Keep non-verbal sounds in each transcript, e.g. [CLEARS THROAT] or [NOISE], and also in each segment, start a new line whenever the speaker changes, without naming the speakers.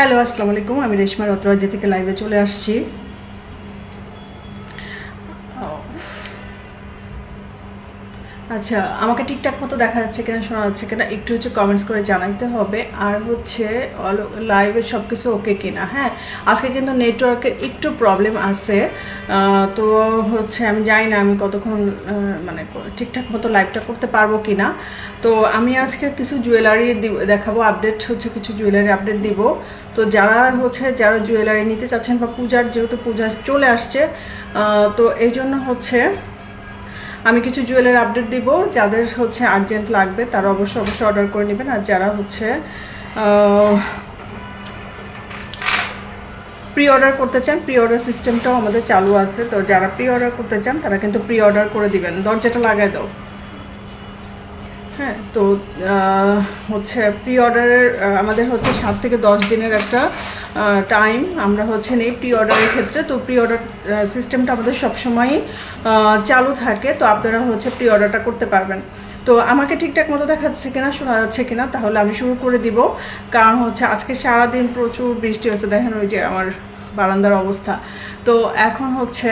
Hello আসসালামু আলাইকুম। আমি রেশমা রত্রাজি থেকে লাইভে চলে আসছি। আচ্ছা আমাকে ঠিকঠাক মতো দেখা যাচ্ছে কিনা, শোনা যাচ্ছে কিনা, একটু হচ্ছে কমেন্টস করে জানাইতে হবে। আর হচ্ছে লাইভে সব কিছু ওকে কিনা হ্যাঁ? আজকে কিন্তু নেটওয়ার্কের একটু প্রবলেম আছে। তো হচ্ছে, আমি জানি না আমি কতক্ষণ মানে ঠিকঠাক মতো লাইভটা করতে পারব কিনা। তো আমি আজকে কিছু জুয়েলারি দেখাবো আপডেট হচ্ছে কিছু জুয়েলারি আপডেট দিব। তো যারা হচ্ছে, যারা জুয়েলারি নিতে চাচ্ছেন বা পূজার, যেহেতু পূজা চলে আসছে তো এই জন্য হচ্ছে আমি কিছু জুয়েলের আপডেট দিব, যাদের হচ্ছে আর্জেন্ট লাগবে, তারা অবশ্যই অবশ্যই অর্ডার করে নেবেন। আর যারা হচ্ছে প্রি অর্ডার করতে চান প্রি অর্ডার সিস্টেমটাও আমাদের চালু আছে। তো যারা প্রি অর্ডার করতে চান, তারা কিন্তু প্রি অর্ডার করে দিবেন। দরজাটা লাগাই দাও। হ্যাঁ তো হচ্ছে প্রি অর্ডারের আমাদের হচ্ছে সাত থেকে দশ দিনের একটা টাইম আমরা হচ্ছে নেই প্রি অর্ডারের ক্ষেত্রে। তো প্রি অর্ডার সিস্টেমটা আমাদের সবসময়ই চালু থাকে। তো আপনারা হচ্ছে প্রি অর্ডারটা করতে পারবেন। তো আমাকে ঠিকঠাক মতো দেখাচ্ছে কিনা, শোনা যাচ্ছে কিনা, তাহলে আমি শুরু করে দিব। কারণ হচ্ছে আজকে সারাদিন প্রচুর বৃষ্টি হয়েছে। দেখেন ওই যে আমার বারান্দার অবস্থা। তো এখন হচ্ছে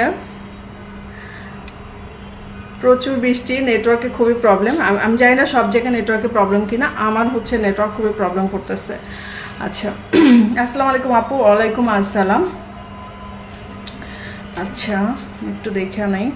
প্রচুর বৃষ্টি নেটওয়ার্কে খুবই প্রবলেম আমি জানি না সব জায়গায় নেটওয়ার্কের প্রবলেম কিনা, আমার হচ্ছে নেটওয়ার্ক খুবই প্রবলেম করতেছে। আচ্ছা [CLEARS THROAT] আসসালামু আলাইকুম আপু, ওয়ালাইকুম আসসালাম। আচ্ছা একটু দেখে নেই।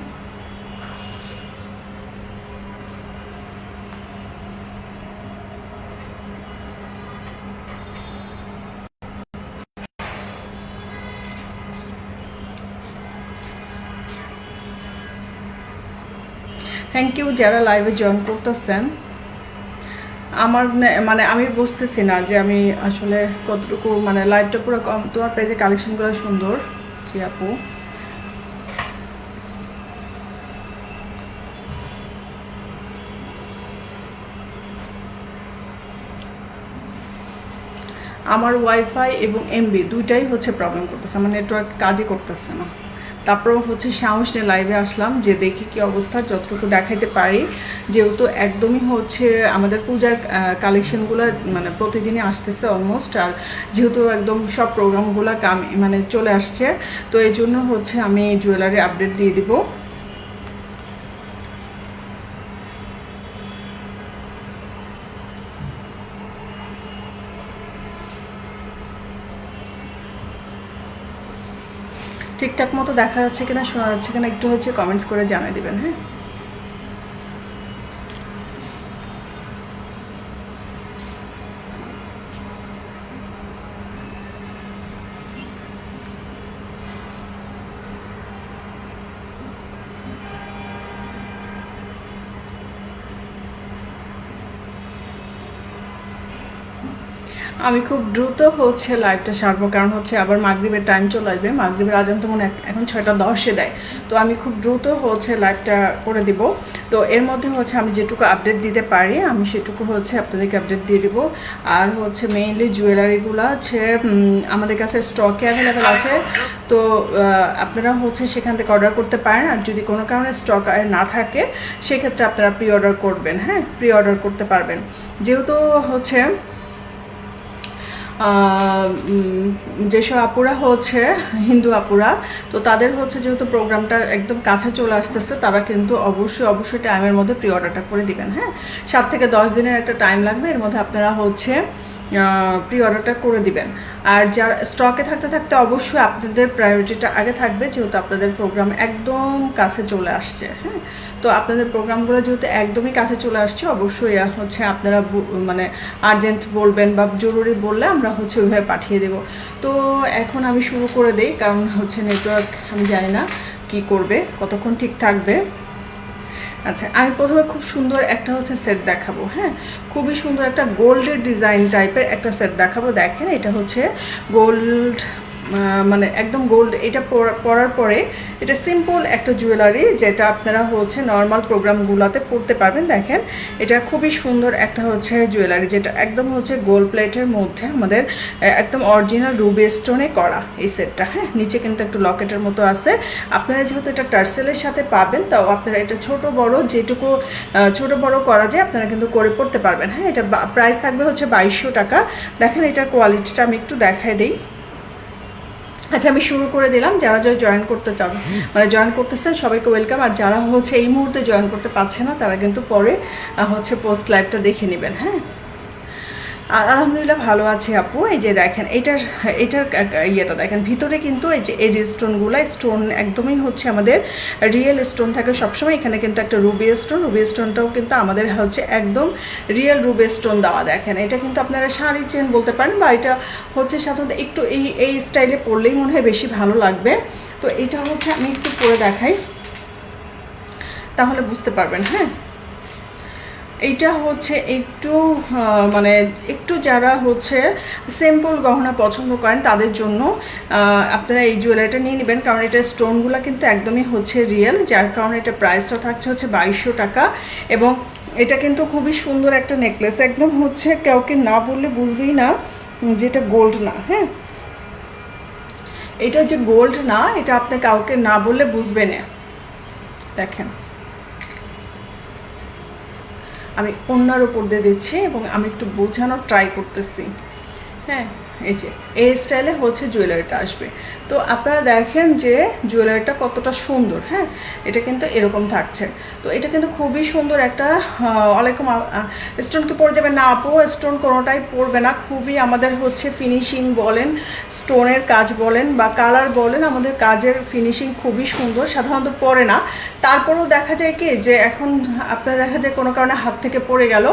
থ্যাংক ইউ যারা লাইভে জয়েন করতেছেন। আমার মানে আমি বুঝতেছি না যে আমি আসলে কতটুকু মানে লাইভটা পুরো কম তোমার পেজে কালেকশনগুলো সুন্দর। জি আপু। আমার ওয়াইফাই এবং এমবি দুইটাই হচ্ছে প্রবলেম করতেছে, আমার নেটওয়ার্ক কাজই করতেছে না। তারপর হচ্ছে সাহস নিয়ে লাইভে আসলাম, যে দেখি কি অবস্থা, যতটুকু দেখাইতে পারি। যেহেতু একদমই হচ্ছে আমাদের পূজার কালেকশনগুলো মানে প্রতিদিনই আসতেছে অলমোস্ট আর যেহেতু একদম সব প্রোগ্রামগুলো কাম মানে চলে আসছে, তো এই জন্য হচ্ছে আমি জুয়েলারি আপডেট দিয়ে দিব। ঠিকঠাক মতো দেখা যাচ্ছে কিনা, শোনা যাচ্ছে কিনা, একটু হচ্ছে কমেন্টস করে জানিয়ে দেবেন হ্যাঁ? আমি খুব দ্রুত হচ্ছে লাইভটা সারবো কারণ হচ্ছে আবার মাগরীবের টাইম চলে আসবে। মাগরীবের আজান তো মনে এখন ছয়টা দশে দেয়। তো আমি খুব দ্রুত হচ্ছে লাইভটা করে দিব। তো এর মধ্যে হচ্ছে আমি যেটুকু আপডেট দিতে পারি আমি সেটুকু হচ্ছে আপনাদেরকে আপডেট দিয়ে দিব। আর হচ্ছে মেইনলি জুয়েলারিগুলো উম, আমাদের কাছে স্টকে অ্যাভেলেবেল আছে। তো আপনারা হচ্ছে সেখান থেকে অর্ডার করতে পারেন। আর যদি কোনো কারণে স্টক না থাকে সেক্ষেত্রে আপনারা প্রি অর্ডার করবেন হ্যাঁ? প্রি অর্ডার করতে পারবেন। যেহেতু হচ্ছে যেসব আপুরা হচ্ছে, হিন্দু আপুরা, তো তাদের হচ্ছে যেহেতু প্রোগ্রামটা একদম কাছে চলে আসতেছে, তারা কিন্তু অবশ্যই অবশ্যই টাইমের মধ্যে প্রি অর্ডারটা করে দিবেন হ্যাঁ? সাত থেকে দশ দিনের একটা টাইম লাগবে, এর মধ্যে আপনারা হচ্ছে প্রি অর্ডারটা করে দিবেন। আর যার স্টকে থাকতে থাকতে অবশ্যই আপনাদের প্রায়োরিটিটা আগে থাকবে, যেহেতু আপনাদের প্রোগ্রাম একদম কাছে চলে আসছে হ্যাঁ? তো আপনাদের প্রোগ্রামগুলো যেহেতু একদমই কাছে চলে আসছে, অবশ্যই হচ্ছে আপনারা মানে আর্জেন্ট বলবেন বা জরুরি বললে আমরা হচ্ছে ওইভাবে পাঠিয়ে দেব। তো এখন আমি শুরু করে দিই, কারণ হচ্ছে নেটওয়ার্ক আমি জানি না কি করবে, কতক্ষণ ঠিক থাকবে। আচ্ছা আমি প্রথমে খুব সুন্দর একটা হচ্ছে সেট দেখাবো হ্যাঁ? খুবই সুন্দর একটা গোল্ডের ডিজাইন টাইপের একটা সেট দেখাবো। দেখেন, এটা হচ্ছে গোল্ড মানে একদম গোল্ড এটা পরা- পরার পরে এটা সিম্পল একটা জুয়েলারি যেটা আপনারা হচ্ছে নর্মাল প্রোগ্রামগুলোতে পড়তে পারবেন। দেখেন, এটা খুবই সুন্দর একটা হচ্ছে জুয়েলারি যেটা একদম হচ্ছে গোল্ড প্লেটের মধ্যে আমাদের একদম অরিজিনাল রুবি স্টোনে করা এই সেটটা হ্যাঁ নিচে কিন্তু একটু লকেটের মতো আছে। আপনারা যেহেতু এটা টার্সেলের সাথে পাবেন, তাও আপনারা এটা ছোট বড় যেটুকু ছোট বড় করা যায় আপনারা কিন্তু করে পড়তে পারবেন। হ্যাঁ এটা প্রাইস থাকবে হচ্ছে বাইশশো টাকা। দেখেন, এটার কোয়ালিটিটা আমি একটু দেখাই দিই। আচ্ছা আমি শুরু করে দিলাম। যারা যারা জয়েন করতে চান মানে জয়েন করতেছেন, সবাইকে ওয়েলকাম আর যারা হচ্ছে এই মুহূর্তে জয়েন করতে পারছে না, তারা কিন্তু পরে হচ্ছে পোস্ট লাইভটা দেখে নেবেন হ্যাঁ? আলহামদুলিল্লাহ ভালো আছে আপু। এই যে দেখেন, এটার এটার ইয়েটা দেখেন, ভিতরে কিন্তু এই যে এই স্টোনগুলো, স্টোন একদমই হচ্ছে আমাদের রিয়েল স্টোন থাকে সবসময়। এখানে কিন্তু একটা রুবি স্টোন, রুবি স্টোনটাও কিন্তু আমাদের হচ্ছে একদম রিয়েল রুবি স্টোন দেওয়া দেখেন। এটা কিন্তু আপনারা শাড়ি চেন বলতে পারেন বা এটা হচ্ছে সাধারণত একটু এই এই স্টাইলে পরলেই মনে হয় বেশি ভালো লাগবে। তো এটা হচ্ছে আমি একটু পরে দেখাই, তাহলে বুঝতে পারবেন হ্যাঁ? এইটা হচ্ছে একটু মানে একটু যারা হচ্ছে সিম্পল গহনা পছন্দ করেন তাদের জন্য আপনারা এই জুয়েলারিটা নিয়ে নেবেন কারণ এটা স্টোনগুলো কিন্তু একদমই হচ্ছে রিয়েল যার কারণে এটা প্রাইসটা থাকছে হচ্ছে বাইশশো টাকা এবং এটা কিন্তু খুবই সুন্দর একটা নেকলেস একদম হচ্ছে কাউকে না বললে বুঝবেই না উম, যে এটা গোল্ড না হ্যাঁ? এটা যে গোল্ড না এটা আপনি কাউকে না বললে বুঝবে না। দেখেন। আমি অন্যার উপর দিয়ে দিচ্ছি এবং আমি একটু বোঝানোর ট্রাই করতেছি। হ্যাঁ? এই যে, এই স্টাইলে হচ্ছে জুয়েলারিটা আসবে। তো আপনারা দেখেন যে জুয়েলারিটা কতটা সুন্দর হ্যাঁ? এটা কিন্তু এরকম থাকছে। তো এটা কিন্তু খুবই সুন্দর একটা অনেকম স্টোন কি পড়ে যাবে না আপু স্টোন কোনোটাই পড়বে না। খুবই আমাদের হচ্ছে ফিনিশিং বলেন স্টোনের কাজ বলেন বা কালার বলেন, আমাদের কাজের ফিনিশিং খুবই সুন্দর। সাধারণত পড়ে না। তারপরেও দেখা যায় কি যে এখন আপনারা দেখা যায় কোনো কারণে হাত থেকে পড়ে গেল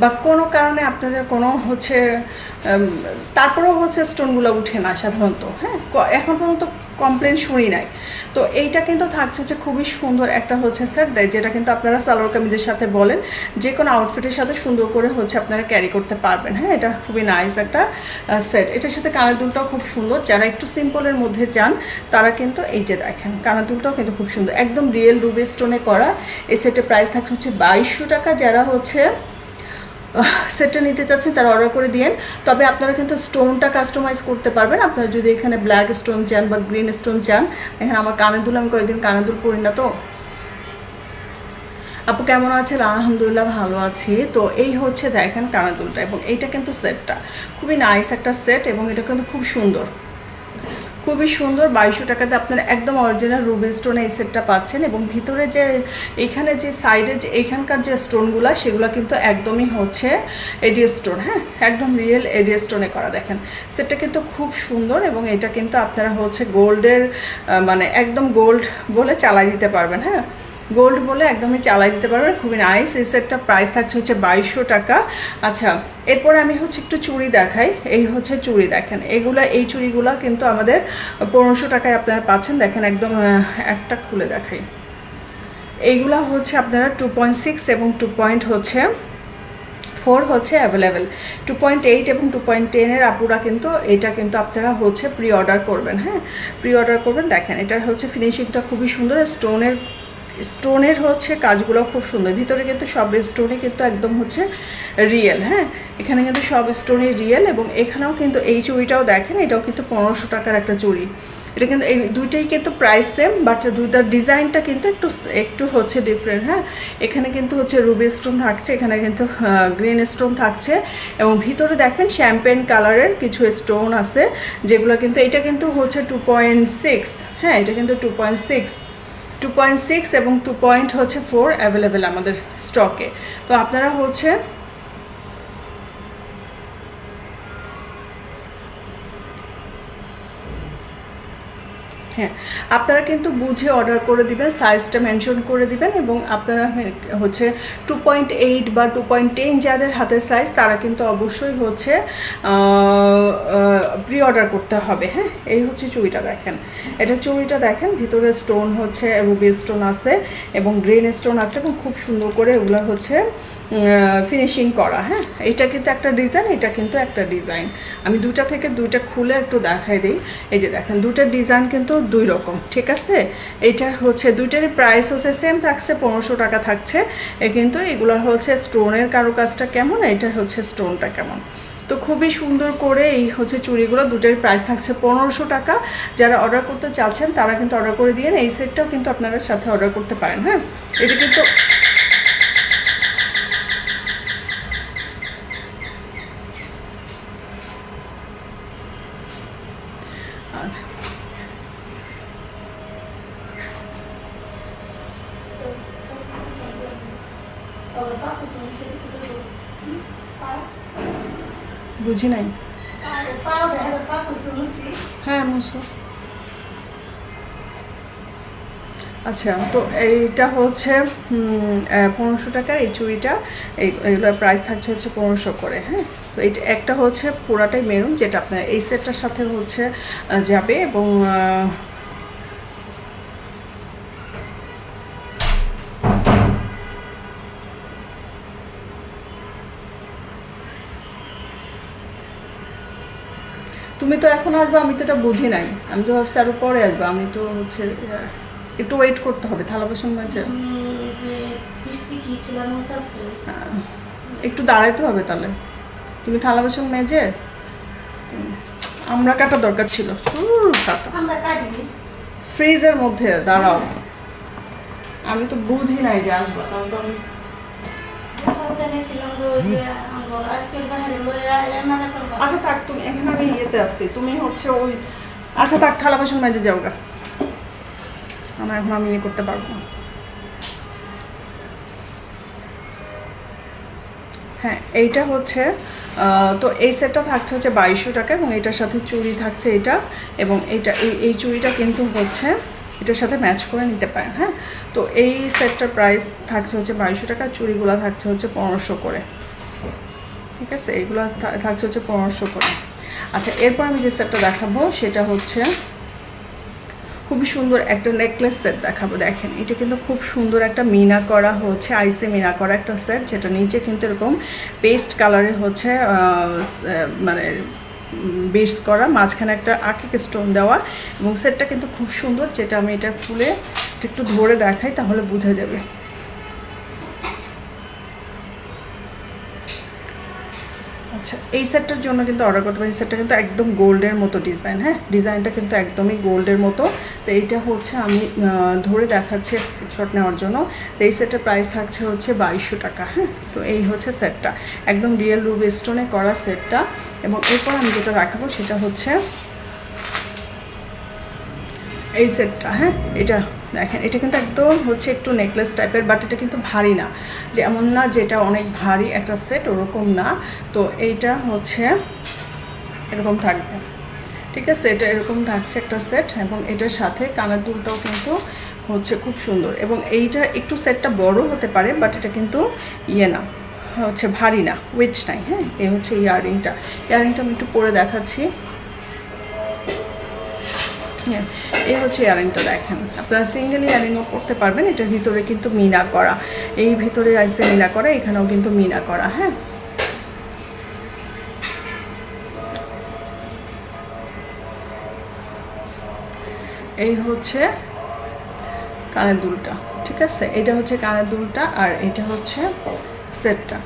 বা কোনো কারণে আপনাদের কোনো হচ্ছে তারপরেও হচ্ছে স্টোনগুলো উঠে না সাধারণত হ্যাঁ? এখন পর্যন্ত কমপ্লেন শুনি নাই। তো এইটা কিন্তু থাকছে হচ্ছে খুবই সুন্দর একটা হচ্ছে স্যার যেটা কিন্তু আপনারা সালোয়ার কামিজের সাথে বলেন, যে কোনো আউটফিটের সাথে সুন্দর করে হচ্ছে আপনারা ক্যারি করতে পারবেন হ্যাঁ? এটা খুবই নাইস একটা সেট এটার সাথে কানের দুলটাও খুব সুন্দর। যারা একটু সিম্পলের মধ্যে চান তারা কিন্তু এই যে দেখেন, কানের দুলটাও কিন্তু খুব সুন্দর। একদম রিয়েল রুবি স্টোনে করা। এই সেটের প্রাইস থাকছে হচ্ছে বাইশশো টাকা। যারা হচ্ছে সেটটা নিতে চাচ্ছেন, তারা অর্ডার করে দিয়েন। তবে আপনারা কিন্তু স্টোনটা কাস্টমাইজ করতে পারবেন। আপনারা যদি এখানে ব্ল্যাক স্টোন চান বা গ্রিন স্টোন চান এখানে আমার কানের দুল, আমি কয়েকদিন কানের দুল পড়ি না তো। আপু, কেমন আছেন? আলহামদুলিল্লাহ ভালো আছি। তো এই হচ্ছে দেখেন কানাদুলটা এবং এইটা কিন্তু সেটটা খুবই নাইস একটা সেট এবং এটা কিন্তু খুব সুন্দর। খুবই সুন্দর, বাইশশো টাকাতে আপনারা একদম অরিজিনাল রুবি স্টোনে এই সেটটা পাচ্ছেন এবং ভিতরে যে, এখানে যে সাইডে যে, এখানকার যে স্টোনগুলো সেগুলো কিন্তু একদমই হচ্ছে এডি স্টোন হ্যাঁ? একদম রিয়েল এডি স্টোনে করা, দেখেন। সেটটা কিন্তু খুব সুন্দর এবং এটা কিন্তু আপনারা হচ্ছে গোল্ডের মানে একদম গোল্ড বলে চালাই দিতে পারবেন হ্যাঁ? গোল্ড বলে একদমই চালাই দিতে পারবেন খুবই নাইস এই সেটটা প্রাইস থাকছে হচ্ছে বাইশশো টাকা। আচ্ছা এরপরে আমি হচ্ছে একটু চুড়ি দেখাই। এই হচ্ছে চুড়ি, দেখেন। এগুলা, এই চুড়িগুলো কিন্তু আমাদের পনেরোশো টাকায় আপনারা পাচ্ছেন। দেখেন, একদম একটা খুলে দেখাই। এইগুলা হচ্ছে আপনারা টু পয়েন্ট সিক্স এবং টু পয়েন্ট হচ্ছে ফোর হচ্ছে অ্যাভেলেবেল টু পয়েন্ট এইট এবং টু পয়েন্ট টেনের আপুরা কিন্তু এটা কিন্তু আপনারা হচ্ছে প্রি অর্ডার করবেন হ্যাঁ? প্রি অর্ডার করবেন, দেখেন। এটার হচ্ছে ফিনিশিংটা খুবই সুন্দর স্টোনের স্টোনের হচ্ছে কাজগুলো খুব সুন্দর। ভিতরে কিন্তু সব স্টোনই কিন্তু একদম হচ্ছে রিয়েল হ্যাঁ? এখানে কিন্তু সব স্টোনই রিয়েল এবং এখানেও কিন্তু এই চুড়িটাও দেখেন, এটাও কিন্তু পনেরোশো টাকার একটা চুড়ি। এটা কিন্তু এই দুইটাই কিন্তু প্রাইস সেম বাট দুইটার ডিজাইনটা কিন্তু একটু একটু হচ্ছে ডিফারেন্ট হ্যাঁ? এখানে কিন্তু হচ্ছে রুবি স্টোন থাকছে, এখানে কিন্তু গ্রিন স্টোন থাকছে এবং ভিতরে দেখেন শ্যাম্পেন কালারের কিছু স্টোন আছে, যেগুলো কিন্তু, এটা কিন্তু হচ্ছে টু পয়েন্ট সিক্স হ্যাঁ? এটা কিন্তু two point six two point six এবং টু পয়েন্ট হচ্ছে ফোর অ্যাভেলেবেল আমাদের স্টকে তো আপনারা হচ্ছে হ্যাঁ আপনারা কিন্তু বুঝে অর্ডার করে দিবেন সাইজটা মেনশন করে দিবেন এবং আপনারা হচ্ছে টু পয়েন্ট এইট বা টু পয়েন্ট টেন যাদের হাতের সাইজ তারা কিন্তু অবশ্যই হচ্ছে প্রি অর্ডার করতে হবে। হ্যাঁ এই হচ্ছে চুড়িটা দেখেন। এটা চুড়িটা দেখেন, ভিতরে স্টোন হচ্ছে রুবি স্টোন আছে এবং গ্রিন স্টোন আছে এবং খুব সুন্দর করে এগুলো হচ্ছে ফিনিশিং করা। হ্যাঁ এটা কিন্তু একটা ডিজাইন এটা কিন্তু একটা ডিজাইন আমি দুটা থেকে দুইটা খুলে একটু দেখাই দিই। এই যে দেখেন দুটা ডিজাইন কিন্তু দুই রকম, ঠিক আছে? এটা হচ্ছে দুইটারই প্রাইস হচ্ছে সেম থাকছে, পনেরোশো টাকা থাকছে। কিন্তু এগুলো হচ্ছে স্টোনের কারুকাজটা কেমন? এটা হচ্ছে স্টোনটা কেমন? তো খুবই সুন্দর করে এই হচ্ছে চুড়িগুলো দুটোর প্রাইস থাকছে, পনেরোশো টাকা। যারা অর্ডার করতে চাচ্ছেন, তারা কিন্তু অর্ডার করে দিয়ে এই সেটটাও কিন্তু আপনারা সাথে অর্ডার করতে পারেন হ্যাঁ? এটা কিন্তু আচ্ছা বুঝি নাই? হ্যাঁ আচ্ছা তো এইটা হচ্ছে পনেরোশো টাকার এই চুড়িটা। এইগুলোর প্রাইস থাকছে হচ্ছে পনেরোশো করে হ্যাঁ? তো এটা একটা হচ্ছে পুরাটাই মেরুন যেটা আপনার এই সেটটার সাথে হচ্ছে যাবে এবং তুমি তো এখন আসবে আমি তো এটা বুঝি নাই। আমি তো ভাবছি আরও পরে আসবে আমি তো হচ্ছে একটু ওয়েট করতে হবে থালা বাসন মাঝে একটু দাঁড়াইতে হবে তাহলে। তুমি থালা বাসন মেজে আমরা কাটা দরকার ছিল। ফ্রিজের মধ্যে দাঁড়াও। আমি তো বুঝি নাই যে আসব তাহলে তো আমি আচ্ছা থাক, তুমি এখানে আমি ইয়েতে আসছি তুমি হচ্ছে ওই আচ্ছা থাক, থালা বাসন মেজে যাও গা আমার এখন আমি ইয়ে করতে পারব না। হ্যাঁ এইটা হচ্ছে তো এই সেটটা থাকছে হচ্ছে বাইশশো টাকা এবং এটার সাথে চুড়ি থাকছে এটা। এবং এটা এই চুড়িটা কিন্তু হচ্ছে এটার সাথে ম্যাচ করে নিতে পারেন হ্যাঁ? তো এই সেটটার প্রাইস থাকছে হচ্ছে বাইশশো টাকা, চুড়িগুলো থাকছে হচ্ছে পনেরোশো করে। ঠিক আছে? এইগুলো থাকছে হচ্ছে পনেরোশো করে। আচ্ছা এরপর আমি যে সেটটা দেখাবো, সেটা হচ্ছে খুবই সুন্দর একটা নেকলেস সেট দেখাবো, দেখেন। এটা কিন্তু খুব সুন্দর একটা মিনা করা হচ্ছে আইসে মিনা করা একটা সেট যেটা নিচে কিন্তু এরকম পেস্ট কালারে হচ্ছে মানে বেস করা, মাঝখানে একটা আকিক স্টোন দেওয়া এবং সেটটা কিন্তু খুব সুন্দর, যেটা আমি এটা খুলে একটু ধরে দেখাই তাহলে বোঝা যাবে। এই সেটটার জন্য কিন্তু অর্ডার করতে পারি সেটটা কিন্তু একদম গোল্ডের মতো ডিজাইন হ্যাঁ? ডিজাইনটা কিন্তু একদমই গোল্ডের মতো। তো এইটা হচ্ছে আমি ধরে দেখাচ্ছি স্ক্রিনশট নেওয়ার জন্য। তো এই সেটের প্রাইস থাকছে হচ্ছে বাইশশো টাকা হ্যাঁ? তো এই হচ্ছে সেটটা। একদম রিয়েল রুব স্টোনে করা সেটটা। এবং এরপর আমি যেটা দেখাবো সেটা হচ্ছে এই সেটটা হ্যাঁ? এটা দেখেন, এটা কিন্তু একদম হচ্ছে একটু নেকলেস টাইপের বাট এটা কিন্তু ভারী না। যেমন না যেটা অনেক ভারী একটা সেট ওরকম না। তো এইটা হচ্ছে এরকম থাকবে। ঠিক আছে? এটা এরকম থাকছে একটা সেট এবং এটার সাথে কানের দুলটাও কিন্তু হচ্ছে খুব সুন্দর। এবং এইটা একটু সেটটা বড় হতে পারে বাট এটা কিন্তু ইয়ে না, হচ্ছে ভারী না ওয়েট নাই হ্যাঁ? এই হচ্ছে ইয়াররিংটা ইয়াররিংটা আমি একটু পরে দেখাচ্ছি। এই হচ্ছে ইয়ারিংটা দেখেন। আপনারা সিঙ্গেল ইয়ারিংও করতে পারবেন, এটার ভিতরে কিন্তু মিনা করা। এই ভিতরে আইসে মিনা করা, এখানেও কিন্তু মিনা করা হ্যাঁ। এই হচ্ছে কানের দুলটা, ঠিক আছে? এটা হচ্ছে কানের দুলটা আর এটা হচ্ছে সেটটা।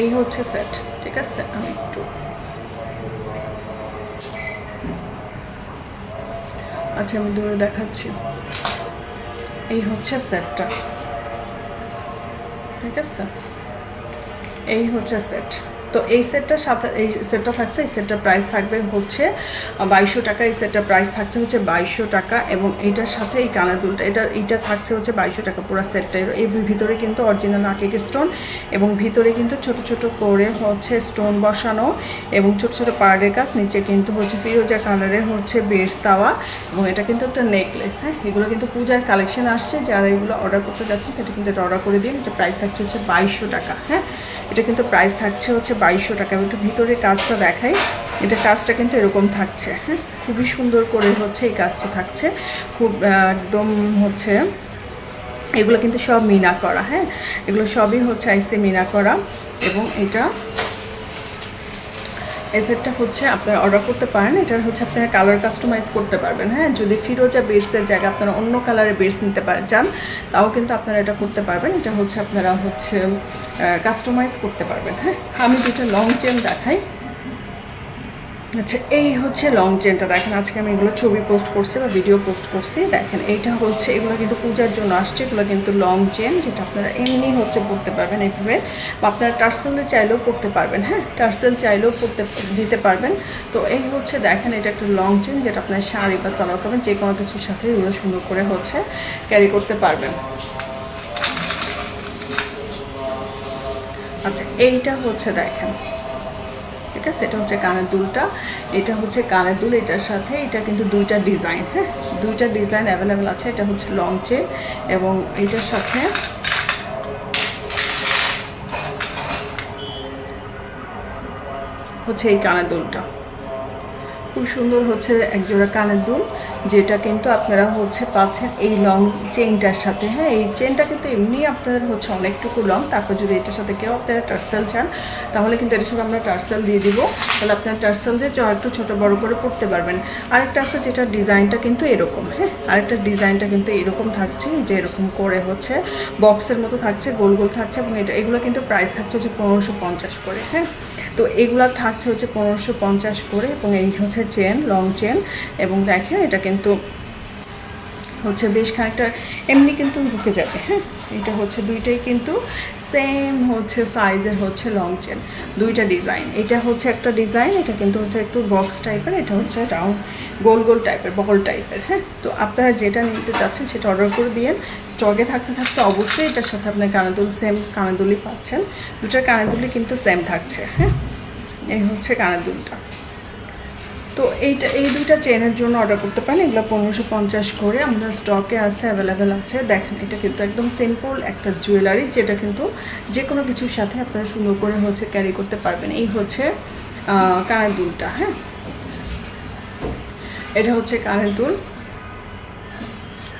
এই হচ্ছে সেট, ঠিক আছে? আমি একটু আচ্ছা আমি দূরে দেখাচ্ছি। এই হচ্ছে সেটটা ঠিক আছে? এই হচ্ছে সেট তো এই সেটটার সাথে এই সেটটা থাকছে এই সেটটার প্রাইস থাকবে হচ্ছে বাইশশো টাকা, এই সেটটার প্রাইস থাকছে হচ্ছে বাইশশো টাকা এবং এইটার সাথে এই কানের দুলটা, এটা, এইটা থাকছে হচ্ছে বাইশশো টাকা পুরো সেটটা এই ভিতরে কিন্তু অরিজিনাল আকিক স্টোন এবং ভিতরে কিন্তু ছোট ছোট করে হচ্ছে স্টোন বসানো এবং ছোট ছোট পার্ডের কাজ, নিচে কিন্তু হচ্ছে ফিরোজা কালারের হচ্ছে বেস দেওয়া এবং এটা কিন্তু একটা নেকলেস হ্যাঁ? এগুলো কিন্তু পূজার কালেকশন আসছে, যারা এগুলো অর্ডার করতে যাচ্ছেন, সেটা কিন্তু এটা অর্ডার করে দিন। এটা প্রাইস থাকছে হচ্ছে বাইশশো টাকা হ্যাঁ? এটা কিন্তু প্রাইস থাকছে হচ্ছে বাইশশো টাকা। একটু ভিতরে কাজটা দেখাই। এটা কাজটা কিন্তু এরকম থাকছে হ্যাঁ? খুবই সুন্দর করে হচ্ছে এই কাজটা থাকছে। খুব একদম হচ্ছে এগুলো কিন্তু সব মিনা করা হ্যাঁ? এগুলো সবই হচ্ছে আইসে মিনা করা। এবং এটা এই সেটটা হচ্ছে আপনারা অর্ডার করতে পারেন। এটা হচ্ছে আপনারা কালার কাস্টমাইজ করতে পারবেন হ্যাঁ? যদি ফিরোজা বেডসের জায়গায় আপনারা অন্য কালারের বেডস নিতে পারেন চান তাও কিন্তু আপনারা এটা করতে পারবেন। এটা হচ্ছে আপনারা হচ্ছে কাস্টমাইজ করতে পারবেন হ্যাঁ? আমি যেটা লং চেন দেখাই। আচ্ছা এই হচ্ছে লং চেনটা দেখেন, আজকে আমি এগুলো ছবি পোস্ট করছি বা ভিডিও পোস্ট করছি। দেখেন, এইটা হচ্ছে, এগুলো কিন্তু পূজার জন্য আসছে। এগুলো কিন্তু লং চেন যেটা আপনারা এমনি হচ্ছে পড়তে পারবেন এইভাবে। বা আপনারা টার্সেলে চাইলেও পড়তে পারবেন হ্যাঁ? টার্সেল চাইলেও পড়তে, দিতে পারবেন। তো এই হচ্ছে, দেখেন, এটা একটা লং চেন যেটা আপনার শাড়ি বা সালোয়ার করবেন যে কোনো কিছুর সাথে এগুলো সুন্দর করে হচ্ছে ক্যারি করতে পারবেন। আচ্ছা এইটা হচ্ছে, দেখেন। ঠিক আছে? এটা হচ্ছে কানের দুলটা। এটা হচ্ছে কানের দুল, এটার সাথে এটা কিন্তু দুইটা ডিজাইন হ্যাঁ? দুইটা ডিজাইন অ্যাভেলেবেল আছে। এটা হচ্ছে লং চেন এবং এটার সাথে হচ্ছে এই কানের দুলটা। খুব সুন্দর হচ্ছে একজোড়া কানের দুল। যেটা কিন্তু আপনারা হচ্ছে পাচ্ছেন এই লং চেইনটার সাথে। হ্যাঁ এই চেইনটা কিন্তু এমনি আপনাদের হচ্ছে অনেকটুকু লং তারপর যদি এটার সাথে কেউ আপনারা টার্সেল চান, তাহলে কিন্তু এটার সাথে আমরা টার্সেল দিয়ে দিব। তাহলে আপনার টার্সেল দিয়ে একটু ছোটো বড় করে পড়তে পারবেন। আরেকটা আছে যেটা ডিজাইনটা কিন্তু এরকম। হ্যাঁ আরেকটা ডিজাইনটা কিন্তু এরকম থাকছে যে এরকম করে হচ্ছে বক্সের মতো থাকছে, গোল গোল থাকছে, এবং এটা এগুলো কিন্তু প্রাইস থাকছে হচ্ছে পনেরোশো পঞ্চাশ করে। হ্যাঁ তো এগুলা থাকছে হচ্ছে পনেরোশো পঞ্চাশ করে এবং এই হচ্ছে চেন লং চেন এবং দেখেন এটা কিন্তু হচ্ছে বেশ খানিকটা এমনি কিন্তু ঢুকে যাবে হ্যাঁ? এটা হচ্ছে দুইটাই কিন্তু সেম হচ্ছে সাইজের হচ্ছে লং চেন দুইটা ডিজাইন এটা হচ্ছে একটা ডিজাইন এটা কিন্তু হচ্ছে একটু বক্স টাইপের এটা হচ্ছে রাউন্ড গোল গোল টাইপের বহল টাইপের হ্যাঁ? তো আপনারা যেটা নিতে চাচ্ছেন সেটা অর্ডার করে দিয়েন। স্টকে থাকতে থাকতে অবশ্যই এটার সাথে আপনার কানাদুল সেম কানাদুলি পাচ্ছেন। দুটার কানাদুলি কিন্তু সেম থাকছে হ্যাঁ? এই হচ্ছে কানের দুলটা। তো এইটা, এই দুইটা চেনের জন্য অর্ডার করতে পারেন। এগুলো পনেরোশো পঞ্চাশ করে আমাদের স্টকে আছে অ্যাভেলেবেল আছে। দেখেন, এটা কিন্তু একদম সিম্পল একটা জুয়েলারি যেটা কিন্তু যে কোনো কিছুর সাথে আপনারা সুন্দর করে হচ্ছে ক্যারি করতে পারবেন। এই হচ্ছে কানের দুলটা হ্যাঁ? এটা হচ্ছে কানের দুল।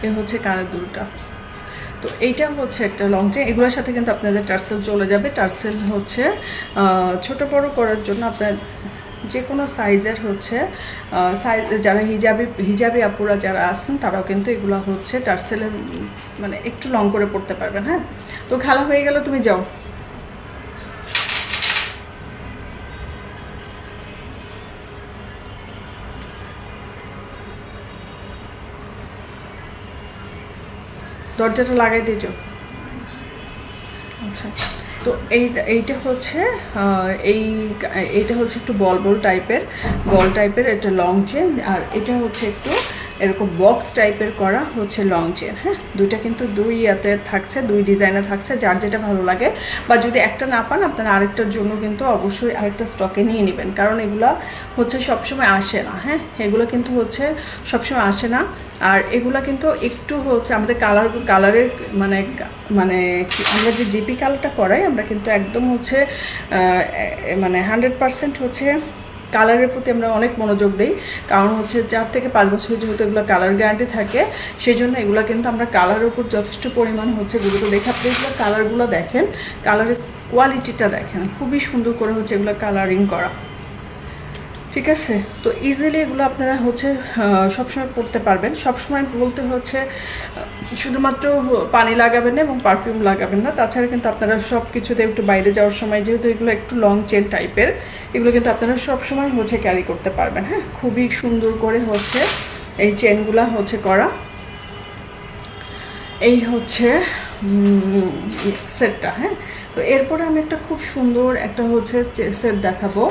এ হচ্ছে কানের দুলটা। তো এইটা হচ্ছে একটা লং চেন এগুলোর সাথে কিন্তু আপনাদের টার্সেল চলে যাবে। টার্সেল হচ্ছে ছোট বড় করার জন্য আপনার যে কোনো সাইজের হচ্ছে সাইজ যারা হিজাবি হিজাবি আপুরা যারা আছেন, তারাও কিন্তু এগুলো হচ্ছে টার্সেলের মানে একটু লং করে পড়তে পারবেন হ্যাঁ? তো খেলা হয়ে গেল তুমি যাও। দরজাটা লাগাই দিয়েছ আচ্ছা তো এই, এইটা হচ্ছে এই, এইটা হচ্ছে একটু বল বল টাইপের বল টাইপের এটা লং চেন আর এটা হচ্ছে একটু এরকম বক্স টাইপের করা হচ্ছে লং চেন হ্যাঁ? দুইটা কিন্তু দুই ইয়াতে থাকছে, দুই ডিজাইনে থাকছে, যার যেটা ভালো লাগে। বা যদি একটা না পান, আপনারা আরেকটার জন্য কিন্তু অবশ্যই আরেকটা স্টকে নিয়ে নেবেন। কারণ এগুলা হচ্ছে সবসময় আসে না হ্যাঁ? এগুলো কিন্তু হচ্ছে সবসময় আসে না। আর এগুলা কিন্তু একটু হচ্ছে আমাদের কালার কালারের মানে মানে আমরা যে জিপি কালারটা করাই, আমরা কিন্তু একদম হচ্ছে মানে হান্ড্রেড পার্সেন্ট হচ্ছে কালারের প্রতি আমরা অনেক মনোযোগ দিই। কারণ হচ্ছে চার থেকে পাঁচ বছর যেহেতু এগুলো কালার গ্যারান্টি থাকে সেই জন্য এগুলো কিন্তু আমরা কালারের উপর যথেষ্ট পরিমাণ হচ্ছে গুরুত্ব দেখে আপনি এগুলো কালারগুলো দেখেন কালারের কোয়ালিটিটা দেখেন। খুবই সুন্দর করে হচ্ছে এগুলো কালারিং করা। ঠিক আছে? তো ইজিলি এগুলো আপনারা হচ্ছে সবসময় পড়তে পারবেন। সবসময় বলতে হচ্ছে শুধুমাত্র পানি লাগাবেন না এবং পারফিউম লাগাবেন না। তাছাড়া কিন্তু আপনারা সব কিছুতে একটু বাইরে যাওয়ার সময়, যেহেতু এগুলো একটু লং চেন টাইপের এগুলো কিন্তু আপনারা সবসময় হচ্ছে ক্যারি করতে পারবেন হ্যাঁ? খুবই সুন্দর করে হচ্ছে এই চেনগুলা হচ্ছে করা। এই হচ্ছে সেটটা হ্যাঁ? তো এরপরে আমি একটা খুব সুন্দর একটা হচ্ছে সেট দেখাবো।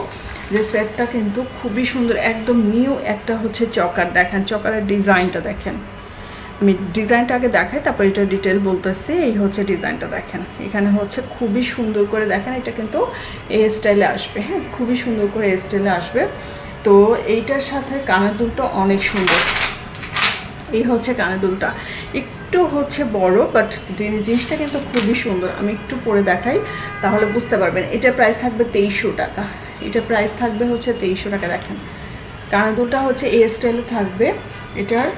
যে সেটটা কিন্তু খুবই সুন্দর, একদম নিউ একটা হচ্ছে চকার। দেখেন, চকারের ডিজাইনটা দেখেন। আমি ডিজাইনটা আগে দেখাই, তারপর এটা ডিটেল বলতেছি, এই হচ্ছে ডিজাইনটা দেখেন। এখানে হচ্ছে খুবই সুন্দর করে দেখেন, এটা কিন্তু এ স্টাইলে আসবে হ্যাঁ? খুবই সুন্দর করে এ স্টাইলে আসবে। তো এইটার সাথে কানের দুলটা অনেক সুন্দর। এই হচ্ছে কানের দুলটা। একটু হচ্ছে বড় বাট জিনিসটা কিন্তু খুবই সুন্দর, আমি একটু পরে দেখাই, তাহলে বুঝতে পারবেন। এটা প্রাইস থাকবে তেইশশো টাকা। এটা প্রাইস থাকবে হচ্ছে তেইশশো টাকা, দেখেন। কানে হচ্ছে এ স্টাইলে থাকবে, এটার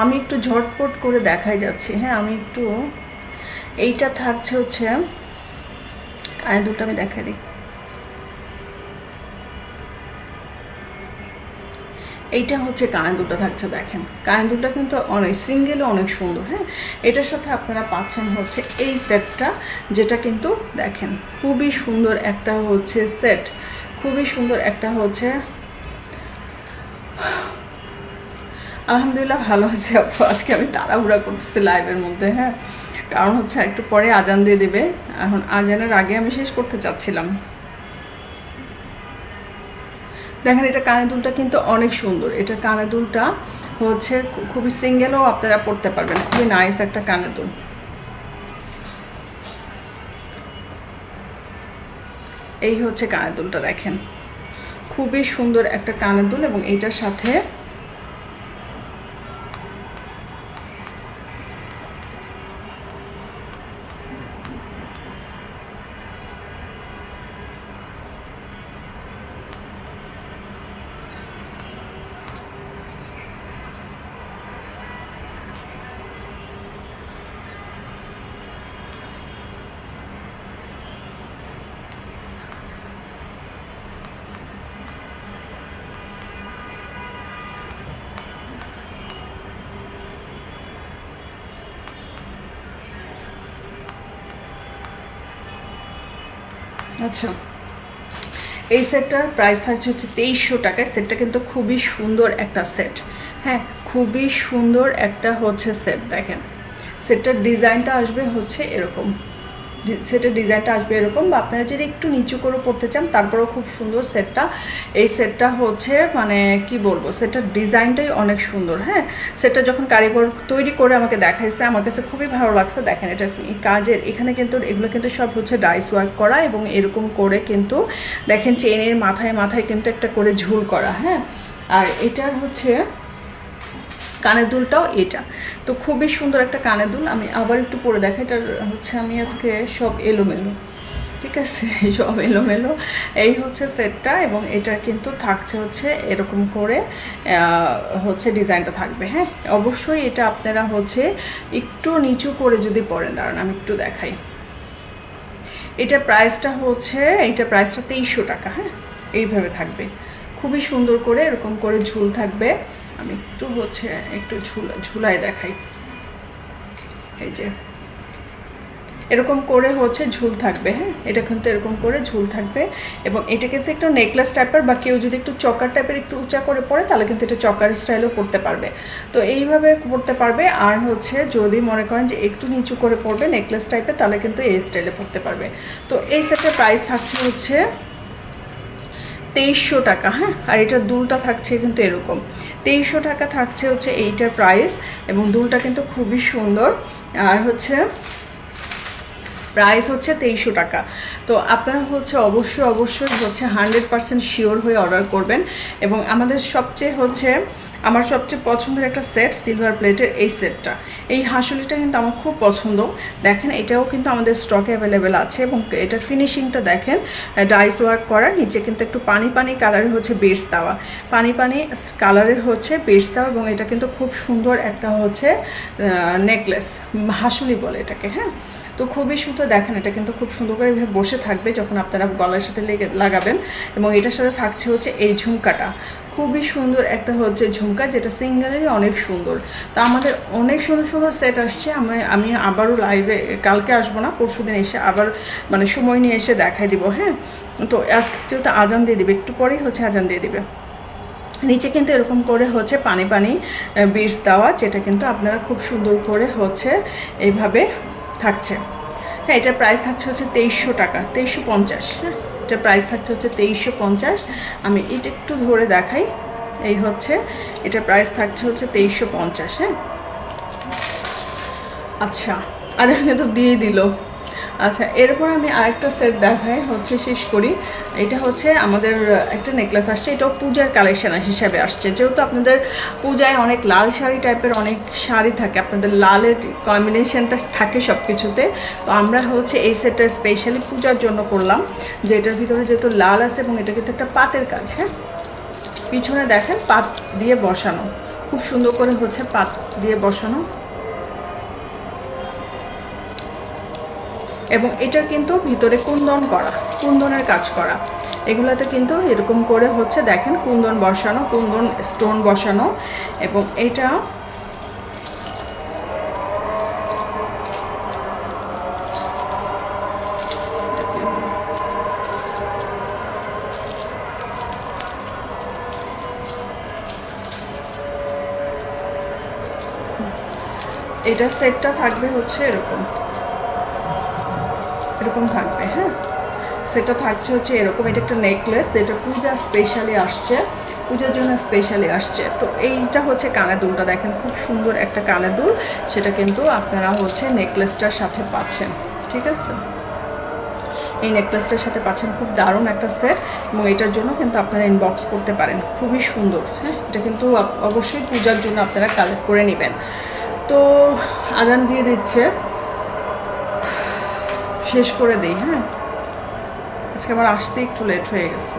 আমি একটু ঝটপট করে দেখাই যাচ্ছি হ্যাঁ আমি একটু, এইটা থাকছে হচ্ছে কানে আমি দেখাই দিই। এইটা হচ্ছে কানে দুলটা থাকছে দেখেন। কানে দুলটা কিন্তু অনেক সিঙ্গেলও অনেক সুন্দর হ্যাঁ? এটার সাথে আপনারা পাচ্ছেন হচ্ছে এই সেটটা যেটা কিন্তু দেখেন খুবই সুন্দর একটা হচ্ছে সেট খুবই সুন্দর একটা হচ্ছে আলহামদুলিল্লাহ ভালো আছে আপু। আজকে আমি তাড়াহুড়া করতেছি লাইভের মধ্যে হ্যাঁ? কারণ হচ্ছে একটু পরে আজান দিয়ে দেবে। এখন আজানের আগে আমি শেষ করতে চাচ্ছিলাম। দেখেন, এটা কানের দুলটা কিন্তু অনেক সুন্দর। এটা কানের দুলটা হচ্ছে খুবই সিঙ্গেলও আপনারা পড়তে পারবেন। খুবই নাইস একটা কানের দুল। এই হচ্ছে কানের দুলটা, দেখেন। খুবই সুন্দর একটা কানের দুল এবং এইটার সাথে আচ্ছা। এই সেটটার প্রাইস থাকছে হচ্ছে তেইশশো টাকায় সেটটা কিন্তু খুবই সুন্দর একটা সেট হ্যাঁ খুবই সুন্দর একটা হচ্ছে সেট দেখেন। সেটটার ডিজাইনটা আসবে হচ্ছে এরকম। সেটের ডিজাইনটা আসবে এরকম। বা আপনারা যদি একটু নিচু করে পড়তে চান, তারপরেও খুব সুন্দর সেটটা। এই সেটটা হচ্ছে মানে কি বলব, সেটার ডিজাইনটাই অনেক সুন্দর হ্যাঁ? সেটটা যখন কারিগর তৈরি করে আমাকে দেখাইছে, আমার কাছে খুবই ভালো লাগছে। দেখেন, এটা কাজের, এখানে কিন্তু, এগুলো কিন্তু সব হচ্ছে ডাইস ওয়ার্ক করা এবং এরকম করে কিন্তু, দেখেন চেনের মাথায় মাথায় কিন্তু একটা করে ঝুল করা হ্যাঁ? আর এটার হচ্ছে কানের দুলটাও এটা। তো খুবই সুন্দর একটা কানের দুল। আমি আবার একটু পরে দেখাই। এটার হচ্ছে আমি আজকে সব এলোমেলো। ঠিক আছে? সব এলোমেলো। এই হচ্ছে সেটটা এবং এটা কিন্তু থাকছে হচ্ছে এরকম করে হচ্ছে ডিজাইনটা থাকবে। হ্যাঁ? অবশ্যই এটা আপনারা হচ্ছে একটু নিচু করে যদি পরেন, দাঁড়ান আমি একটু দেখাই। এটা প্রাইসটা হচ্ছে এইটা প্রাইসটা তেইশশো টাকা। হ্যাঁ? এইভাবে থাকবে। খুবই সুন্দর করে এরকম করে ঝুল থাকবে। আমি একটু হচ্ছে একটু ঝুলা ঝুলাই দেখাই। এই যে। এরকম করে হচ্ছে ঝুল থাকবে হ্যাঁ? এটা কিন্তু এরকম করে ঝুল থাকবে। এবং এটা কিন্তু একটু নেকলেস টাইপের বা কেউ যদি একটু চকার টাইপের একটু উঁচা করে পড়ে তাহলে কিন্তু এটা চকার স্টাইলও পড়তে পারবে। তো এইভাবে পড়তে পারবে। আর হচ্ছে যদি মনে করেন যে একটু নিচু করে পড়বে নেকলেস টাইপের তাহলে কিন্তু এই স্টাইলে পড়তে পারবে। তো এই সেটের প্রাইস থাকছে হচ্ছে তেইশশো টাকা হ্যাঁ? আর এটার দুলটা থাকছে কিন্তু এরকম। তেইশশো টাকা থাকছে হচ্ছে এইটার প্রাইস এবং দুলটা কিন্তু খুবই সুন্দর। আর হচ্ছে প্রাইস হচ্ছে তেইশশো টাকা। তো আপনারা হচ্ছে অবশ্যই অবশ্যই হচ্ছে হান্ড্রেড পারসেন্ট শিওর হয়ে অর্ডার করবেন। এবং আমাদের সবচেয়ে হচ্ছে আমার সবচেয়ে পছন্দের একটা সেট সিলভার প্লেটের এই সেটটা এই হাঁসুলিটা কিন্তু আমার খুব পছন্দ। দেখেন, এটাও কিন্তু আমাদের স্টকে অ্যাভেলেবেল আছে এবং এটার ফিনিশিংটা দেখেন ডাইস ওয়ার্ক করা। নিচে কিন্তু একটু পানি পানি কালারের হচ্ছে বেস দেওয়া। পানি পানি কালারের হচ্ছে বেস দেওয়া এবং এটা কিন্তু খুব সুন্দর একটা হচ্ছে নেকলেস হাঁসুলি বলে এটাকে হ্যাঁ? তো খুবই সুন্দর, দেখেন এটা কিন্তু খুব সুন্দর করে এভাবে বসে থাকবে যখন আপনারা গলার সাথে লেগে, লাগাবেন। এবং এটার সাথে থাকছে হচ্ছে এই ঝুমকাটা। খুবই সুন্দর একটা হচ্ছে ঝুমকা যেটা সিঙ্গেলেরই অনেক সুন্দর। তো আমাদের অনেক সুন্দর সুন্দর সেট আসছে। আমি আমি আবারও লাইভে কালকে আসব না, পরশু দিন এসে আবার মানে সময় নিয়ে এসে দেখাই দিব হ্যাঁ? তো আজকে যেহেতু আজান দিয়ে দিবে, একটু পরেই হচ্ছে আজান দিয়ে দিবে। নিচে কিন্তু এরকম করে হচ্ছে পানি পানি বীজ দেওয়া, যেটা কিন্তু আপনারা খুব সুন্দর করে হচ্ছে এইভাবে থাকছে। হ্যাঁ এটার প্রাইস থাকছে হচ্ছে তেইশশো টাকা, তেইশশো পঞ্চাশ। হ্যাঁ এটার প্রাইস থাকছে হচ্ছে তেইশশো পঞ্চাশ। আমি এটা একটু ধরে দেখাই। এই হচ্ছে, এটার প্রাইস থাকছে হচ্ছে তেইশশো পঞ্চাশ। হ্যাঁ। আচ্ছা আরে কিন্তু দিয়ে দিল। আচ্ছা এরপর আমি আরেকটা সেট দেখাই, হচ্ছে শেষ করি। এটা হচ্ছে আমাদের একটা নেকলেস আসছে, এটাও পূজার কালেকশন হিসাবে আসছে। যেহেতু আপনাদের পূজায় অনেক লাল শাড়ি টাইপের অনেক শাড়ি থাকে, আপনাদের লালের কম্বিনেশনটা থাকে সব কিছুতে তো আমরা হচ্ছে এই সেটটা স্পেশালি পূজার জন্য করলাম, যে এটার ভিতরে যেহেতু লাল আছে এবং এটা কিন্তু একটা পাতের কাজ হ্যাঁ? পিছনে দেখেন পাত দিয়ে বসানো, খুব সুন্দর করে হচ্ছে পাত দিয়ে বসানো। এবং এটা কিন্তু ভিতরে কুন্দন করা, কুন্দনের কাজ করা। এগুলাতে কিন্তু এরকম করে হচ্ছে দেখেন কুন্দন বসানো, কুন্দন স্টোন বসানো এবং এটা এটা সেটটা থাকবে হচ্ছে এরকম। এরকম থাকবে হ্যাঁ? সেটা থাকছে হচ্ছে এরকম, এটা একটা নেকলেস এটা পূজা স্পেশালি আসছে, পূজার জন্য স্পেশালি আসছে। তো এইটা হচ্ছে কানের দুলটা দেখেন খুব সুন্দর একটা কানের দুল সেটা কিন্তু আপনারা হচ্ছে নেকলেসটার সাথে পাচ্ছেন, ঠিক আছে? এই নেকলেসটার সাথে পাচ্ছেন, খুব দারুণ একটা সেট এবং এটার জন্য কিন্তু আপনারা ইনবক্স করতে পারেন, খুবই সুন্দর হ্যাঁ? এটা কিন্তু অবশ্যই পূজার জন্য আপনারা কালেক্ট করে নেবেন। তো আদান দিয়ে দিচ্ছে। শেষ করে দিই হ্যাঁ? আজকে আমার আসতে একটু লেট হয়ে গেছে।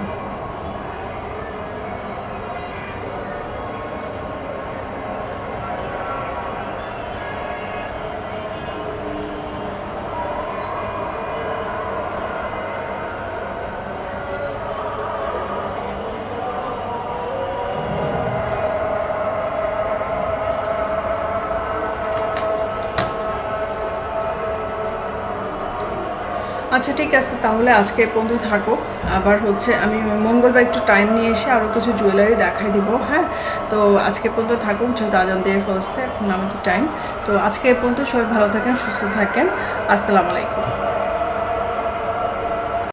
আচ্ছা ঠিক আছে, তাহলে আজকে পর্যন্ত থাকো। আবার হচ্ছে আমি মঙ্গলবার একটু টাইম নিয়ে এসে আরও কিছু জুয়েলারি দেখাই দিব হ্যাঁ? তো আজকে পর্যন্ত থাকুক যেহেতু আজান দিয়ে ফেলছে এখন আমাদের টাইম তো আজকে পর্যন্ত সবাই ভালো থাকেন, সুস্থ থাকেন। আসসালামু আলাইকুম।